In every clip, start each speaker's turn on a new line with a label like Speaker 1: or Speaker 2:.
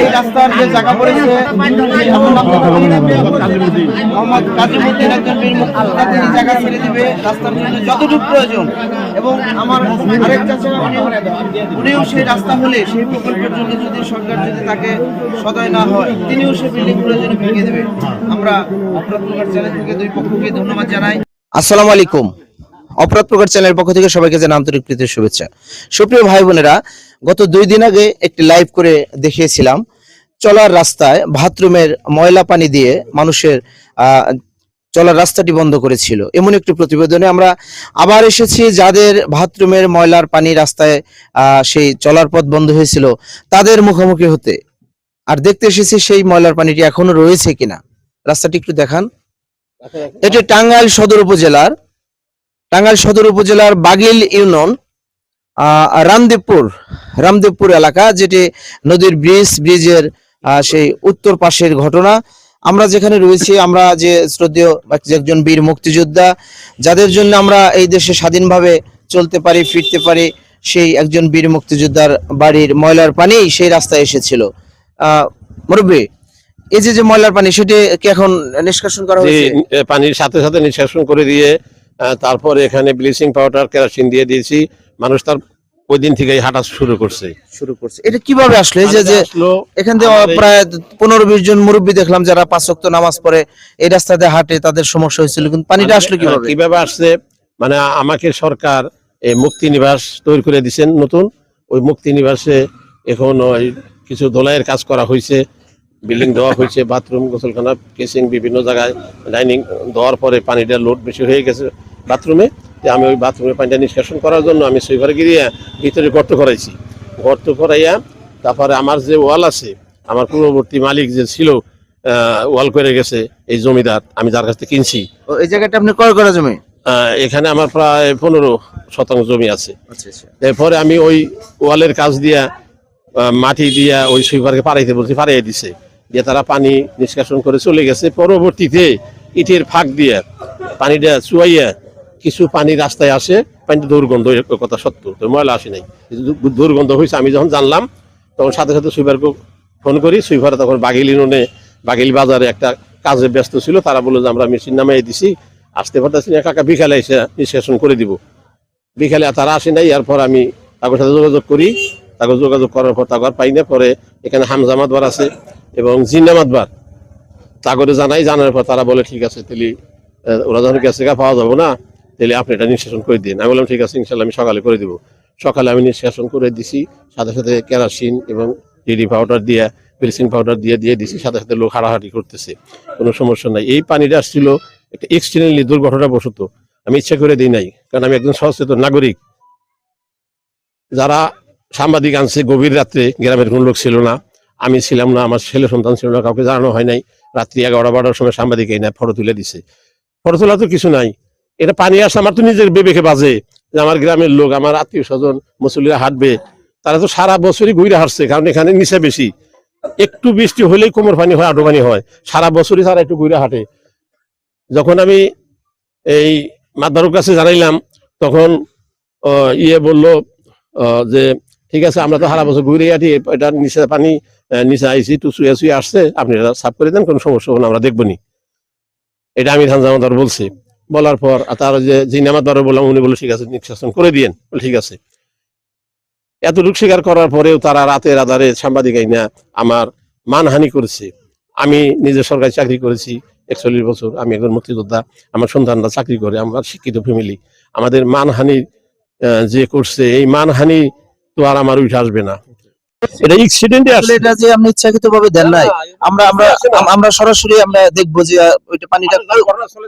Speaker 1: এই রাস্তার যে জায়গা পড়েছে, মোহাম্মদ একজন বীর জায়গা ছেড়ে দিবে, রাস্তার জন্য যতটুকু প্রয়োজন। এবং আমার আরেক চাচা উনিও সেই রাস্তা হলে সেই প্রকল্পের জন্য যদি সরকার যদি তাকে সদয় না হয়, তিনিও সেই বিল্ডিং প্রয়োজনে ভেঙে দেবে। আমরা প্রকার চ্যানেল থেকে দুই পক্ষকে ধন্যবাদ জানাই।
Speaker 2: আসসালামু আলাইকুম। অপরাধ প্রকার চ্যানেলের পক্ষ থেকে সবাইকে জানাই আন্তরিক প্রীতির শুভেচ্ছা। সুপ্রিয় ভাই বোনেরা গত দুই দিন আগে একটি লাইভ করে দেখিয়েছিলাম চলার রাস্তায় বাথরুমের ময়লা পানি দিয়ে মানুষের চলার রাস্তাটি বন্ধ করেছিল। এমন একটি প্রতিবেদনে আমরা আবার এসেছি যাদের বাথরুমের ময়লার পানি রাস্তায় আহ, সেই চলার পথ বন্ধ হয়েছিল তাদের মুখোমুখি হতে। আর দেখতে এসেছি সেই ময়লার পানিটি এখনও রয়েছে কিনা। রাস্তাটি একটু দেখান। এটি টাঙ্গাইল সদর উপজেলার টাঙ্গাইল সদর উপজেলার বাগিল ইউনিয়ন আহ, রামদেবপুর রামদেবপুর এলাকা যেটি নদীর ব্রিজ ব্রিজের সেই উত্তর পাশের ঘটনা। আমরা যেখানে রয়েছি আমরা যে শ্রদ্ধেয় একজন বীর মুক্তিযোদ্ধা যাদের জন্য আমরা এই দেশে স্বাধীনভাবে চলতে পারি ফিরতে পারি সেই একজন বীর মুক্তিযোদ্ধার বাড়ির ময়লার পানি সেই রাস্তায় এসেছিল। আহ মুরব্বী এই যে যে ময়লার পানি সেটি কি এখন নিষ্কাশন করা হয়েছে?
Speaker 3: পানির সাথে সাথে নিষ্কাশন করে দিয়ে তারপরে এখানে ব্লিচিং পাউডার কেরোসিন দিয়ে দিয়েছি। মানুষ তার ওই দিন থেকেই হাঁটা শুরু করছে।
Speaker 2: শুরু করছে। এটা কীভাবে আসলো? যে যে এখান থেকে প্রায় পনেরো বিশ জন মুরব্বী দেখলাম যারা পাঁচ ওয়াক্ত নামাজ পড়ে এই রাস্তাতে হাঁটে তাদের সমস্যা হয়েছিল। কিন্তু পানিটা আসলো কীভাবে?
Speaker 3: কীভাবে আসছে? মানে আমাকে সরকার এই মুক্তি নিবাস তৈরি করে দিয়েছেন নতুন। ওই মুক্তি নিবাসে এখন ওই কিছু দোলাইয়ের কাজ করা হয়েছে। বিল্ডিং দেওয়া হয়েছে বাথরুম গোসলখানা কেসিং বিভিন্ন জায়গায় ডাইনিং দেওয়ার পরে পানিটা লোড বেশি হয়ে গেছে। বাথরুমে যে আমি ওই বাথরুমে পানিটা নিষ্কাশন করার জন্য আমি সুইপারে গিয়ে ভিতরে গর্ত করাইছি গর্ত করাইয়া তারপরে আমার যে ওয়াল আছে আমার পূর্ববর্তী মালিক যে ছিল ওয়াল করে গেছে এই জমিদার আমি যার কাছ থেকে কিনছি।
Speaker 2: এই জায়গাটা আপনি ক্রয় করা জমি?
Speaker 3: এখানে আমার প্রায় পনেরো শতাংশ জমি আছে।
Speaker 2: আচ্ছা আচ্ছা।
Speaker 3: এরপরে আমি ওই ওয়ালের কাজ দিয়া মাটি দিয়া ওই সুইপারকে পাড়াইতে বলছি পাড়াইয়ে দিছে। দিয়ে তারা পানি নিষ্কাশন করে চলে গেছে। পরবর্তীতে ইটের ফাঁক দিয়ে পানিটা চুয়াইয়া কিছু পানি রাস্তায় আসে পানিটা দুর্গন্ধ কথা সত্য। তো ময়লা আসে নাই। দুর্গন্ধ হয়েছে আমি যখন জানলাম, তখন সাথে সাথে সুইপারকে ফোন করি, সুইপার তখন বাগিলি নুনে বাগিলি বাজারে একটা কাজে ব্যস্ত ছিল, তারা বলল যে আমরা মেশিন নামিয়ে দিছি, আসতে পারতেছি না, কাকা বিকালে এসে নিষ্কাশন করে দিব। বিকালে তারা আসে নাই, এরপর আমি তাদের সাথে যোগাযোগ করি। তাকে যোগাযোগ করার পর তাকে পাই না, পরে এখানে হামজা মাদবার আছে এবং জিন্না মাদবার তাগরে জানাই জানার পর তারা বলে, ঠিক আছে, তাহলে ওরা যখন থেকে পাওয়া যাব না। তাহলে আপনি এটা নিষ্কাশন করে দিন। আমি বললাম, ঠিক আছে ইনশাল্লাহ আমি সকালে করে দিব। সকালে আমি নিষ্কাশন করে দিছি, সাথে সাথে কেরাসিন এবং ডিডি পাউডার দিয়ে ব্লিচিং পাউডার দিয়ে দিয়ে দিছি, সাথে সাথে লোক হাঁটাহাঁটি করতেছে। কোনো সমস্যা নাই। এই পানিটা আসছিল একটা এক্সটেনলি দুর্ঘটনা বসত আমি ইচ্ছা করে দিই নাই, কারণ আমি একজন সচেতন নাগরিক। যারা সাংবাদিক আনছে, গভীর রাত্রে গ্রামের কোনো লোক ছিল না, আমি ছিলাম না, আমার ছেলে সন্তান ছিল না, কাউকে জানানো হয় নাই। রাত্রি এগারো বারোটার সময় সাংবাদিক এই না, ফটো তুলে দিছে। ফটো তোলা তো কিছু নাই। এটা পানি আসে আমার তো নিজের বিবেকে বাজে যে আমার গ্রামের লোক, আমার আত্মীয় স্বজন মুসল্লিরা হাঁটবে, তারা তো সারা বছরই ঘুরে হাঁটছে, কারণ এখানে নিচে বেশি। একটু বৃষ্টি হলেই কোমর পানি হয় আটো পানি হয়। সারা বছরই তারা একটু ঘুরে হাঁটে। যখন আমি এই মাদারুর কাছে জানাইলাম, তখন ইয়ে বলল যে ঠিক আছে, আমরা তো সারা বছর ঘুরে আটি এটা নিচে পানি নিচে আইসি টু শুয়ে শুয়ে আসছে, আপনি সাফ করে দেন, কোনো সমস্যা না, আমরা দেখবনি এটা আমি ধান জামাদার বলছি। বলার পর তার যে জিনামাত বারো বললাম উনি বলল ঠিক আছে নিষ্কাশন করে বলে, ঠিক আছে। এতটুকু স্বীকার করার পরেও তারা রাতের আধারে সাংবাদিক আইনা আমার মানহানি করেছে। আমি নিজে সরকারি চাকরি করেছি একচল্লিশ বছর। আমি একজন মুক্তিযোদ্ধা আমার সন্তানরা চাকরি করে আমার শিক্ষিত ফ্যামিলি। আমাদের মানহানি যে করছে এই মানহানি তো আর আমার উঠে আসবে না। এটা এক্সিডেন্টে
Speaker 2: আসলে এটা যে আপনি ইচ্ছাকৃত ভাবে দেন নাই আমরা আমরা আমরা সরাসরি আমরা দেখব যে ওইটা পানিটা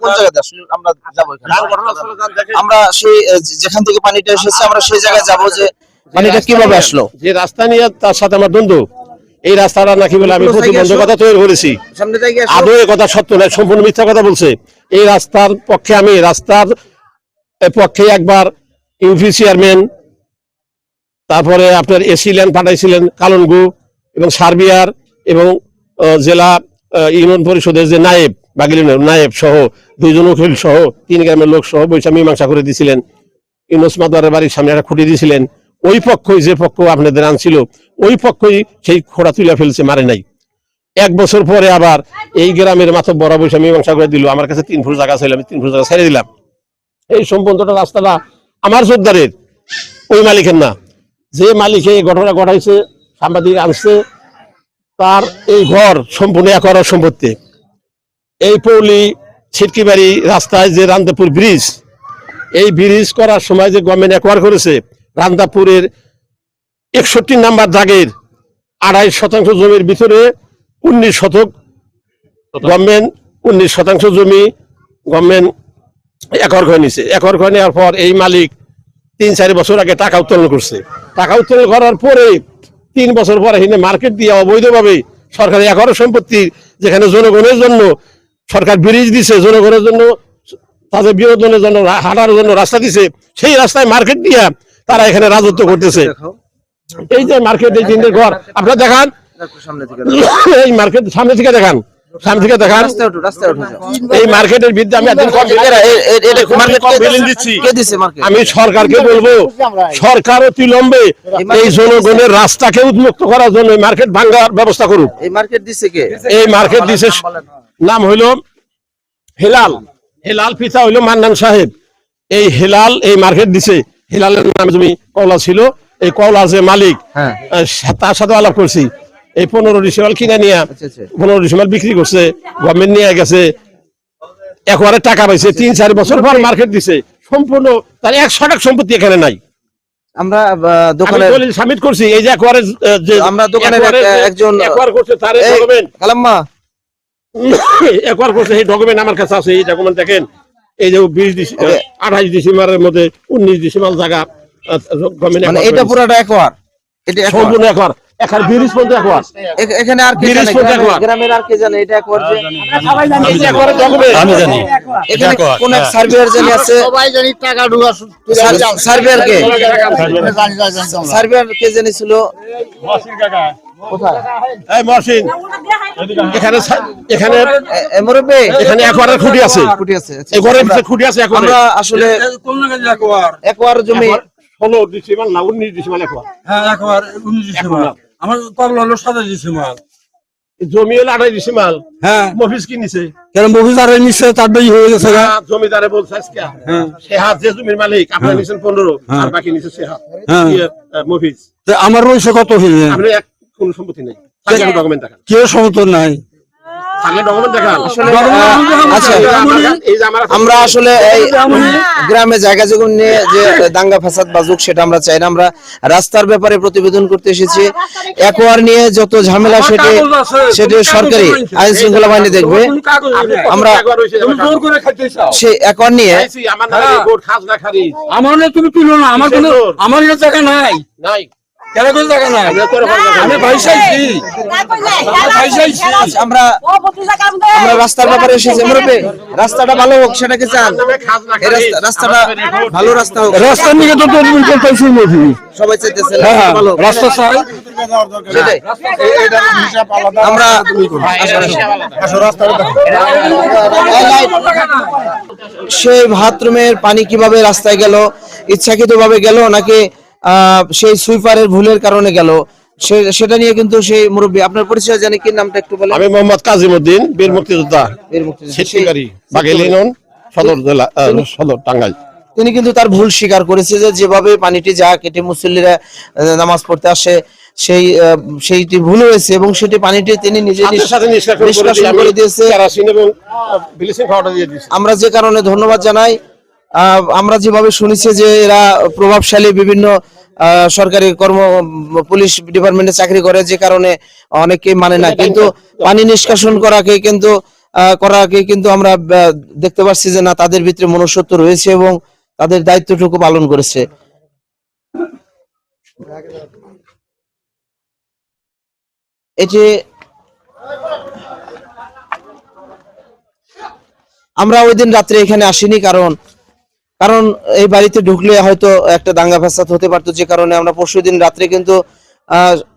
Speaker 2: কোন জায়গাতে আসলে আমরা যাব এখানে। আমরা সেই যেখান থেকে পানিটা এসেছে আমরা সেই জায়গায় যাব যে পানিটা কীভাবে আসলো?
Speaker 3: যে রাস্তা নিয়ে তার সাথে আমার দ্বন্দ্ব এই রাস্তাটা নাকি বলে আমি প্রতিবন্ধকতা তৈরি করেছি। আদৌ কথা সত্য নয় সম্পূর্ণ মিথ্যা কথা বলছে। এই রাস্তার পক্ষে আমি রাস্তার পক্ষে একবার ইউপি চেয়ারম্যান তারপরে আপনার এসি ল্যান্ড পাঠাইছিলেন কালনগু এবং সার্বিয়ার এবং জেলা ইউনিয়ন পরিষদের যে নায়েব বাগিল নায়েব সহ দুইজন উকিল সহ, তিন গ্রামের লোক সহ বৈশা মীমাংসা করে দিয়েছিলেন ইউনুস মাদারের বাড়ির সামনে একটা খুঁটি দিয়েছিলেন ওই পক্ষই যে পক্ষ আপনাদের আনছিল, ওই পক্ষই সেই খোড়া তুলে ফেলছে, মারে নাই। এক বছর পরে আবার এই গ্রামের মাথা বড় বসে মীমাংসা করে দিল, আমার কাছে তিন ফুট জায়গা ছিল, আমি তিন ফুট জায়গা ছেড়ে দিলাম। এই সম্বন্ধটা রাস্তাটা আমার জোরদারের, ওই মালিকের না। যে মালিক এই ঘটনা ঘটাইছে, সাংবাদিক আনছে, তার এই ঘর সম্পূর্ণ একর সম্পত্তি। এই পৌলি ছিটকিবাড়ি রাস্তায় যে রান্দাপুর ব্রিজ এই ব্রিজ করার সময় যে গভর্নমেন্ট একোয়ার করেছে রান্দাপুরের একষট্টি নাম্বার দাগের আড়াই শতাংশ জমির ভিতরে উনিশ শতক গভর্নমেন্ট উনিশ শতাংশ জমি গভর্নমেন্ট একর করে নিছে। একর করে নেওয়ার পর এই মালিক তিন চার বছর আগে টাকা উত্তোলন করছে। টাকা উত্তোলন করার পরে তিন বছর পরে এখানে মার্কেট দিয়ে অবৈধভাবে সরকারি একর সম্পত্তি যেখানে জনগণের জন্য সরকার ব্রিজ দিছে জনগণের জন্য তাদের বিনোদনের জন্য হাঁটার জন্য রাস্তা দিছে সেই রাস্তায় মার্কেট দিয়া তারা এখানে রাজত্ব করতেছে। এই যে মার্কেট এই ঘর আপনারা দেখান। এই মার্কেট সামনে থেকে দেখান। সামনে থেকে দেখান। এই মার্কেটের বিদ্যা আমি একদিন কম-
Speaker 2: এরা, এ- এ- মার্কেট কে
Speaker 3: কমপ্লেন
Speaker 2: দিছে?
Speaker 3: দিচ্ছি।
Speaker 2: কে দিছে মার্কেট
Speaker 3: আমি সরকারকে বলব সরকার অতিলম্বে এই জনগণের রাস্তাকে উন্মুক্ত করার জন্য মার্কেট ভাঙ্গার ব্যবস্থা করুক।
Speaker 2: এই মার্কেট দিছে কে?
Speaker 3: এই মার্কেট দিছে নাম হইল হেলাল। হেলাল পিতা হইল মান্নান সাহেব। এই হেলাল এই মার্কেট দিছে। হেলালের নামে তুমি কওলা ছিল। এই কওলা যে মালিক
Speaker 2: হ্যাঁ।
Speaker 3: তার সাথে আলাপ করছি। এই পনেরো ডিসেম্বর কিনে নিয়ে
Speaker 2: আচ্ছা, আচ্ছা।
Speaker 3: পনেরো ডিসেম্বর বিক্রি করছে গভর্নমেন্ট নিয়ে গেছে একবারে টাকা পাইছে তিন চার বছর পর মার্কেট দিছে। সম্পূর্ণ তার এক শতাক সম্পত্তি এখানে নাই।
Speaker 2: আমরা আহ,
Speaker 3: দলিল সাবমিট করছি এই যে একবারে যে
Speaker 2: আমরা একজন-
Speaker 3: করছে তার
Speaker 2: এই,
Speaker 3: ডকুমেন্ট
Speaker 2: কালাম্মা
Speaker 3: একবার করছে এই ডকুমেন্ট আমার কাছে আছে এই ডকুমেন্ট দেখেন। এই যে বিশ
Speaker 2: Okay.
Speaker 3: আঠাশ ডিসেম্বরের মধ্যে উনিশ ডিসেম্বর জায়গা
Speaker 2: মানে এটা পুরাটা একবার। এটা
Speaker 3: সম্পূর্ণ একবার। পর্যন্ত একবার
Speaker 2: এখানে আর কে
Speaker 3: বিরিশ
Speaker 2: জানে?
Speaker 3: একবার।
Speaker 2: গ্রামের আর কে জানে? এটা একবার যে
Speaker 3: এই যে একবারে document।
Speaker 4: আমি জানি।
Speaker 2: এখানে কোন এক সার্ভেয়ার জানি আছে?
Speaker 5: সবাই জানি টাকা ঢুকা
Speaker 2: সার্ভেয়ার কে? সার্ভেয়ার কে জানি ছিল কোথায়?
Speaker 3: এই মহসিন। এখানে এখানে
Speaker 2: মুরব্বি?
Speaker 3: এখানে একবারের খুঁটি আছে।
Speaker 2: খুঁটি আছে আচ্ছা,
Speaker 3: খুঁটি আছে একবারে
Speaker 2: আমরা আসলে একবার জমি
Speaker 3: ষোলো ডিসেম্বর না উনিশ একবার
Speaker 4: হ্যাঁ একবার উনিশ আমার পাগল হলো সাতাশ ডিসেম্বর
Speaker 3: জমি হলো আঠাশ ডিসেম্বর
Speaker 4: হ্যাঁ।
Speaker 3: মফিস কিনেছে
Speaker 4: কেন মফিজ আর নিচ্ছে তার বেশি হয়ে গেছে
Speaker 3: জমিদারে বলছে আজকে। সে হাত যে জমির মালিক আপনার নিছেন পনেরো আর বাকি নিছে সে হাত।
Speaker 4: হ্যাঁ।
Speaker 3: ইয়ে,
Speaker 4: আমার রয়েছে কত হয়ে
Speaker 3: আপনি এক কোন সম্পত্তি নেই।
Speaker 4: কে সমর্থন নাই।
Speaker 3: আমার
Speaker 2: আমরা আসলে এই গ্রামে জায়গা জমি নিয়ে যে দাঙ্গা ফাসাদ বাজুক সেটা আমরা চাই না। আমরা রাস্তার ব্যাপারে প্রতিবেদন করতে এসেছি। একোয়ার নিয়ে যত ঝামেলা সেটি সেটি সরকারি আইন শৃঙ্খলা বাহিনী দেখবে। আমরা
Speaker 3: আমার
Speaker 4: জোর করে খাইতে চাও।
Speaker 2: সেই একোয়ার নিয়ে
Speaker 3: আমার
Speaker 4: না তুমি তুলো না আমার কোনো আমার জায়গা নাই।
Speaker 3: নাই।
Speaker 4: কেন নাই
Speaker 3: আমি
Speaker 2: আমরা আমরা রাস্তার ব্যাপারে এসেছি মুরব্বী রাস্তাটা ভালো হোক সেটা কি চান রাস্তাটা। ভালো রাস্তা হোক
Speaker 4: রাস্তার দিকে তো তোর বিলকুল পাইছি
Speaker 2: সবাই চাইতেছে
Speaker 4: হ্যাঁ হ্যাঁ
Speaker 2: ভালো
Speaker 4: রাস্তা চাই
Speaker 2: আমরা সেই বাথরুমের পানি কীভাবে রাস্তায় গেল ইচ্ছাকৃত ভাবে গেল নাকি সেই সুইপারের ভুলের কারণে গেল। সেটা নিয়ে কিন্তু সেই মুরব্বী আপনার পরিচয় জানি কি নামটা একটু বলেন?
Speaker 3: আমি মোহাম্মদ কাজিমউদ্দিন বীর মুক্তিযোদ্ধা।
Speaker 2: বীর মুক্তিযোদ্ধা।
Speaker 3: ইউনিয়ন সদর জেলা সদর টাঙ্গাইল।
Speaker 2: তিনি কিন্তু তার ভুল স্বীকার করেছে যে যেভাবে পানিটি যা কেটে মুসল্লিরা নামাজ পড়তে আসে সেই সেইটি ভুল হয়েছে এবং সেটি পানিটি তিনি নিজে
Speaker 3: নিষ্কাশন করে
Speaker 2: দিয়েছে। আমরা যে কারণে ধন্যবাদ জানাই আমরা যেভাবে শুনেছি যে এরা প্রভাবশালী বিভিন্ন সরকারি কর্ম, পুলিশ ডিপার্টমেন্টে চাকরি করে, যে কারণে অনেকেই মানে না। কিন্তু পানি নিষ্কাশন করাকে কিন্তু করাকে কিন্তু আমরা দেখতে পাচ্ছি যে না, তাদের ভিতরে মনুষ্যত্ব রয়েছে এবং তাদের দায়িত্বটুকু পালন করেছে। এটি আমরা ওই দিন রাত্রে এখানে আসিনি, কারণ কারণ এই বাড়িতে ঢুকলে হয়তো একটা দাঙ্গা ফাসাদ হতে পারতো যে কারণে আমরা পরশু দিন রাত্রে কিন্তু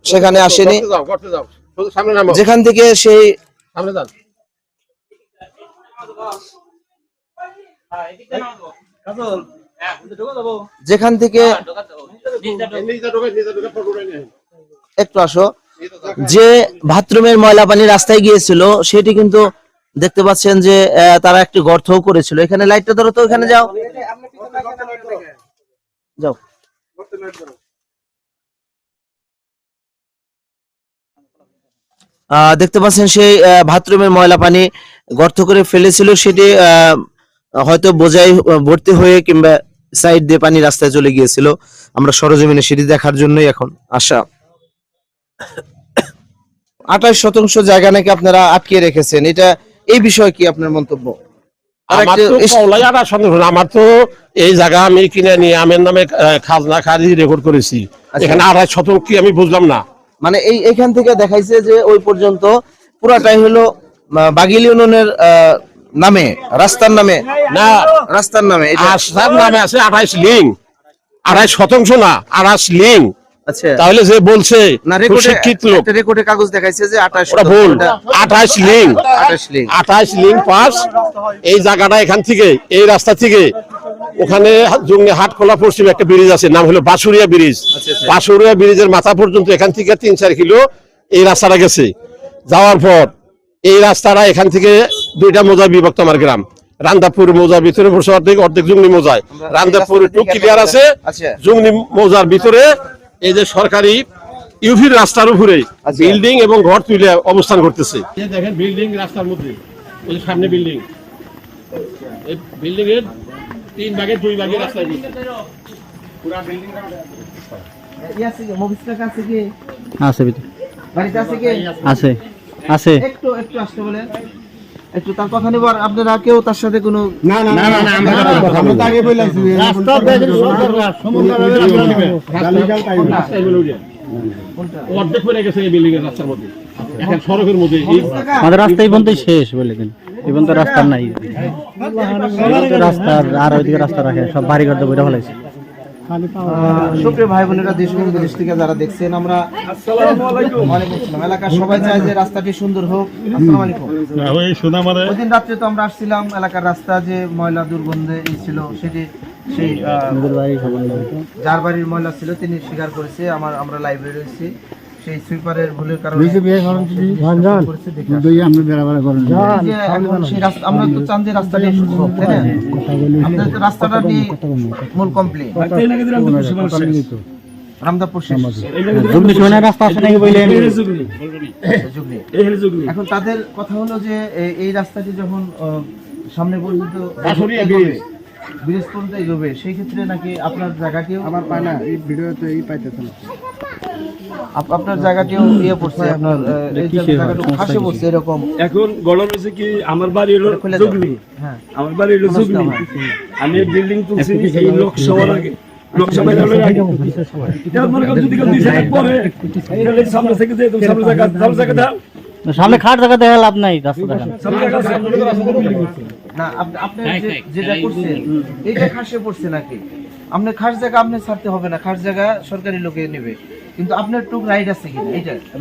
Speaker 2: সেখানে আসিনি। যেখান থেকে সেই যেখান থেকে একটু আসো। যে বাথরুমের ময়লা পানি রাস্তায় গিয়েছিল সেটি কিন্তু দেখতে পাচ্ছেন যে তারা একটি গর্তও করেছিল। এখানে লাইটটা ধরো তো এখানে যাও। যাও। দেখতে পাচ্ছেন সেই বাথরুমের ময়লা পানি গর্ত করে ফেলেছিল। সেটি হয়তো বোঝাই, ভর্তি হয়ে কিংবা সাইড দিয়ে পানি রাস্তায় চলে গিয়েছিল। আমরা সরজমিনে সেটি দেখার জন্যই এখন আসা। আঠাশ শতাংশ জায়গা নাকি আপনারা আটকে রেখেছেন। এটা এই বিষয়ে কি আপনার মন্তব্য?
Speaker 3: আমার তো এই জায়গা আমি কিনে নিয়ে আমের নামে খাজনা খারিজ রেকর্ড করেছি।
Speaker 2: আচ্ছা।
Speaker 3: এখানে আড়াই শতক কি আমি বুঝলাম না।
Speaker 2: মানে এই এখান থেকে দেখাইছে যে ওই পর্যন্ত পুরাটাই হলো বাগিল ইউনিয়নের নামে রাস্তার নামে।
Speaker 3: না।
Speaker 2: রাস্তার নামে
Speaker 3: আসার নামে আছে আঠাইশ লিং। আড়াই শতাংশ না আড়াইশ লিং। তাহলে যে বলছে শিক্ষিত লোক।
Speaker 2: রেকর্ডে কাগজ দেখাইছে যে 28
Speaker 3: ভুল। আঠাইশ লিং
Speaker 2: 28 লিঙ্ক।
Speaker 3: আঠাইশ লিং পাস। এই জায়গাটা এখান থেকে এই রাস্তা থেকে ওখানে জঙ্গি হাট খোলা পশ্চিম একটা ব্রিজ আছে নাম হলো বাসুরিয়া ব্রিজ
Speaker 2: আচ্ছা, আচ্ছা।
Speaker 3: বাসুরিয়া ব্রিজের মাথা পর্যন্ত এখান থেকে তিন চার কিলো এই রাস্তাটা গেছে। যাওয়ার পর এই রাস্তাটা এখান থেকে দুইটা মোজা বিভক্ত আমার গ্রাম। রান্দাপুর মোজার ভিতরে অর্ধেক অর্ধেক জুংনি মোজায় রান্দাপুর টু ক্লিয়ার আছে।
Speaker 2: আচ্ছা।
Speaker 3: জুংনি মোজার ভিতরে এই যে সরকারি ইউভির রাস্তার উপরে
Speaker 2: আচ্ছা।
Speaker 3: বিল্ডিং এবং ঘর তুলে অবস্থান করতেছে। দেখেন বিল্ডিং রাস্তার মধ্যে ওই যে সামনে বিল্ডিং। এই বিল্ডিং এর তিন ভাগে দুই ভাগে মধ্যে
Speaker 5: আছে
Speaker 2: আছে
Speaker 5: আছে আছে।
Speaker 2: একটু একটু আসতে বলেন। একটু তার কথা নিব আর আপনারা কেউ তার সাথে কোনো
Speaker 3: রাস্তায় বলে উঠে। অর্ধেক হয়ে গেছে এই বিল্ডিং এর রাস্তার মধ্যে। এখন সড়কের মধ্যে
Speaker 5: আমাদের রাস্তা এই পর্যন্ত শেষ বলে দিন এই পর্যন্ত রাস্তা নাই। এই রাস্তা আর ওইদিকে রাস্তা রাখে সব বাড়ি ঘর বইটা ফেলাইছে।
Speaker 2: সুপ্রিয় ভাই বোনেরা দেশ এবং বিদেশ থেকে যারা দেখছেন আমরা এলাকার সবাই চায় যে রাস্তাটি সুন্দর হোক। আসসালামু আলাইকুম। ওই দিন রাত্রে তো আমরা আসছিলাম এলাকার রাস্তা যে ময়লা দুর্গন্ধে ছিল সেটি সেই যার বাড়ির ময়লা ছিল তিনি স্বীকার করেছে। আমার আমরা লাইব্রেরি রয়েছি। সেই সুইপারের ভুলের কারণে এখন আমরা তো চান যে রাস্তাটি সুন্দর হোক, তাই না? আমাদের তো রাস্তাটা নিয়ে মূল কমপ্লেন রামদাপুর শেষ।
Speaker 5: জুগনি সৈনের রাস্তা আছে নাকি বললেন
Speaker 2: যুগলি। এখন তাদের কথা হলো যে এই রাস্তাটি যখন আহ, সামনে পর্যন্ত
Speaker 3: ব্রিজ।
Speaker 2: ব্রিজ পর্যন্ত এগোবে সেই ক্ষেত্রে নাকি আপনার জায়গাটিও আমার পায় না এই ভিডিওতে এই পাইতেছে আপনার জায়গাটিও ইয়ে পড়ছে আপনার আহ, ফাঁসে পড়ছে এরকম।
Speaker 6: এখন গরম হয়েছে কি আমার বাড়ি হলো
Speaker 2: খুলে
Speaker 6: জুগলি।
Speaker 2: হ্যাঁ।
Speaker 6: আমার বাড়ি হলো জুগলি। আমি বিল্ডিং তুলছি এই লোকসভার আগে। মনে সামনে থেকে যে তুমি সামনে জায়গা সামনে জায়গা দাও।
Speaker 5: সামনে খাট জায়গা দেখা লাভ নাই রাস্তা।
Speaker 2: না আপনি যেটা করছেন এইটা খাসে পড়ছে নাকি? আপনি খাস জায়গা আপনি ছাড়তে হবে না খাস জায়গা সরকারি লোকে নেবে। কিন্তু আপনার টুক রাইট আছে কিনা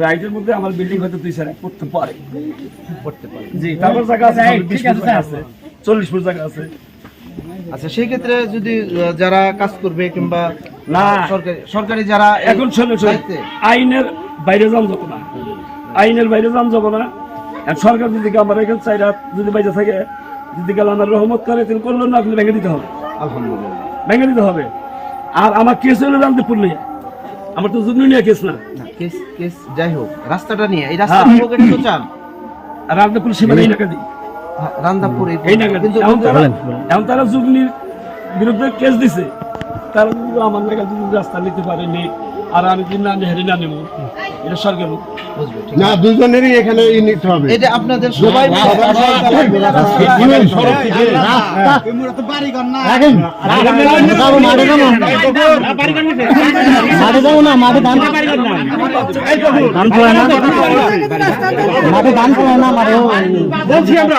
Speaker 6: রাইটের মধ্যে আমার বিল্ডিং হয়তো দুই করতে পারে। করতে পারে। জি তারপর জায়গা আছে বিশ আছে চল্লিশ ফুট জায়গা আছে।
Speaker 2: আচ্ছা সেই ক্ষেত্রে যদি যারা কাজ করবে কিংবা
Speaker 6: না।
Speaker 2: সরকারি সরকারি যারা
Speaker 6: এখন শোনো আইনের বাইরে যান যাব না। আইনের বাইরে যান যাব না। আর সরকার যদি আমার এখানে চাইরা যদি বাইরে থাকে যদি গেল আমার রহমত করে তাহলে করল না আপনি ভেঙে দিতে হবে।
Speaker 2: আলহামদুলিল্লাহ।
Speaker 6: ভেঙে দিতে হবে। আর আমার কেস হলো জানতে পুরলে আমার তো জুনুন নিয়ে কেস না।
Speaker 2: কেস কেস যাই হোক রাস্তাটা নিয়ে এই রাস্তা হোক এটা তো চান।
Speaker 6: আর আপনি পুলিশ মানে এই নাকা দিই
Speaker 2: হ্যাঁ, রান্দাপুর এই
Speaker 6: নাকা
Speaker 2: কিন্তু
Speaker 6: এখন তারা জুগনির বিরুদ্ধে কেস দিছে। তারা যদি আমার নাকা রাস্তা নিতে পারেনি। আর আমি যদি না হেরে না নেব এটা সরকার
Speaker 2: বুঝবে
Speaker 7: না দুজনেরই এখানে ই নিতে হবে
Speaker 2: এটা আপনাদের সবাই
Speaker 5: মাঠে যাব না মাঠে ধান ধান ফলায় না মাঠে ধান ফলায় না মাঠে বলছি আমরা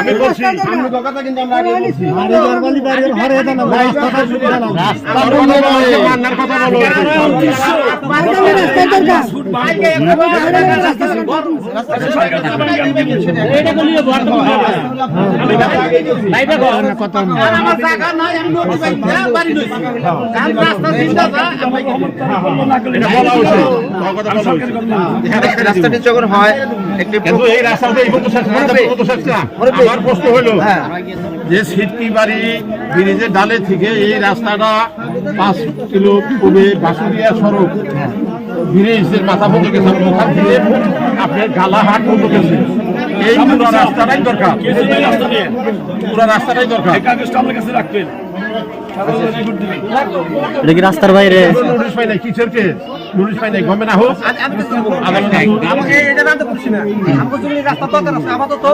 Speaker 7: আমি বলছি আমরা কথা কিন্তু আমরা আগে বলছি
Speaker 5: রাস্তা
Speaker 7: মান্নার কথা বলো
Speaker 3: এটা বলা হয়েছে তোমার কথা বলা হয়েছে
Speaker 2: রাস্তাটি যখন হয় একটি
Speaker 3: এই রাস্তাতে। আমার প্রশ্ন হলো যে সিটকি বাড়ি ব্রিজের ডালে থেকে এই রাস্তাটা পাঁচ কিলো পূর্বে বাসুরিয়া সড়ক ব্রিজের মাথা পর্যন্ত গেছে ওখান থেকে আপনার গালাহাট পর্যন্ত গেছে। এই পুরো রাস্তাটাই দরকার। পুরো রাস্তাটাই দরকার।
Speaker 6: রাখবেন।
Speaker 5: এটা কি রাস্তার বাইরে
Speaker 3: নোটিশ পাই নাই কিসের কে নোটিশ পাই নাই হোক আদালতে হোক।
Speaker 2: আমাকে এটা জানতে পারছি না আমার জন্য এই রাস্তা দরকার আছে আপাতত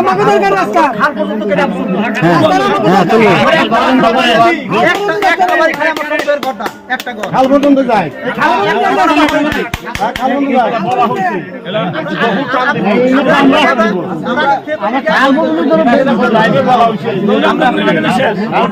Speaker 8: আমাকে দরকার রাস্তা
Speaker 2: খাল পর্যন্ত কেটে আসুন
Speaker 5: হ্যাঁ তুলো
Speaker 2: একটা একটা বাড়ি খালি আমার সন্তানের ঘরটা একটা ঘর
Speaker 7: খাল পর্যন্ত যায়
Speaker 3: লাইভে বলা হয়েছে
Speaker 2: যেহেতু মুরব্বী, আজান করছে। যেহেতু আজান করছে, সফি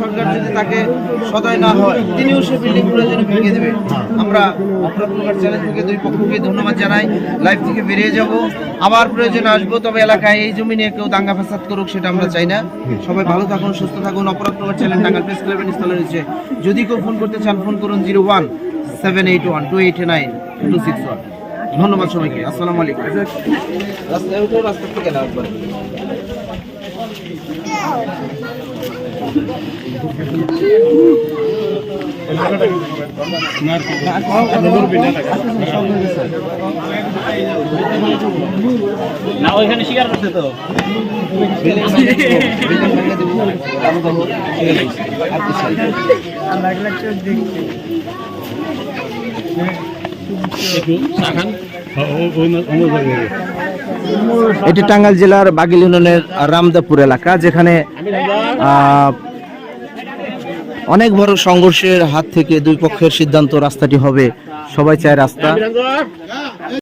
Speaker 2: সরকার যদি তাকে সদয় না হয়, তিনিও সে বিল্ডিংগুলো যেন ভেঙে দেবে। আমরা প্রকার চ্যানেল থেকে দুই পক্ষকে ধন্যবাদ জানাই। লাইভ থেকে বেরিয়ে যাব। আবার প্রয়োজন আসব, তবে এলাকায় এই জমি নিয়ে কেউ দাঙ্গা ফাসাদ করুক, সেটা আমরা চাই না। সবাই ভালো থাকুন, সুস্থ থাকুন। অপরাধ প্রকার চ্যানেল টাঙ্গাল প্রেস ক্লাবের স্থলে রয়েছে। যদি কেউ ফোন করতে চান, ফোন করুন zero one seven eight one two eight nine two six one. ধন্যবাদ সবাইকে। আসসালামু আলাইকুম। রাস্তায় উঠো রাস্তা থেকে না
Speaker 5: না ওইখানে শিকার করছে তো।
Speaker 9: এটি টাঙ্গাইল জেলার বাগিল ইউনিয়নের রামদাপুর এলাকা যেখানে অনেক বড় সংঘর্ষের হাত থেকে দুই পক্ষের সিদ্ধান্ত রাস্তাটি হবে। সবাই চায় রাস্তা।